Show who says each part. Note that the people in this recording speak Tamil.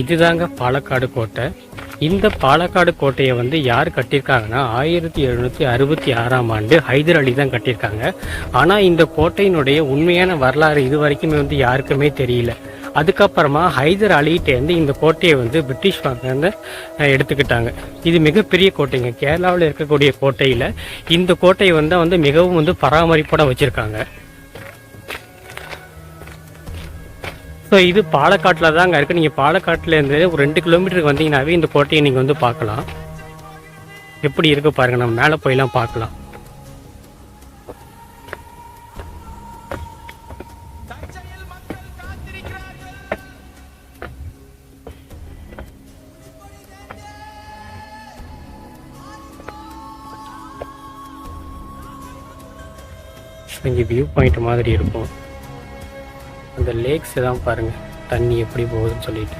Speaker 1: இதுதாங்க பாலக்காடு கோட்டை. இந்த பாலக்காடு கோட்டையை வந்து யார் கட்டியிருக்காங்கன்னா ஆயிரத்தி எழுநூற்றி அறுபத்தி ஆறாம் ஆண்டு ஹைதர் அலி தான் கட்டியிருக்காங்க. ஆனால் இந்த கோட்டையினுடைய உண்மையான வரலாறு இது வரைக்குமே வந்து யாருக்குமே தெரியல. அதுக்கப்புறமா ஹைதர் அலிகிட்டேருந்து இந்த கோட்டையை வந்து பிரிட்டிஷ் வந்து எடுத்துக்கிட்டாங்க. இது மிகப்பெரிய கோட்டைங்க. கேரளாவில் இருக்கக்கூடிய கோட்டையில் இந்த கோட்டையை வந்து வந்து மிகவும் வந்து பராமரிப்போட வச்சுருக்காங்க. ஸோ இது பாலக்காட்டில் தாங்க இருக்குது நீங்கள் பாலக்காட்டிலேருந்து ஒரு ரெண்டு கிலோமீட்டருக்கு வந்தீங்கன்னாவே இந்த கோட்டையை நீங்கள் வந்து பார்க்கலாம். எப்படி இருக்கு பாருங்க. நம்ம மேலே போயெல்லாம் பார்க்கலாம். இங்கே வியூ பாயிண்ட் மாதிரி இருக்கும். அந்த லேக்ஸ் தான் பாருங்கள் தண்ணி எப்படி போகுதுன்னு சொல்லிட்டு.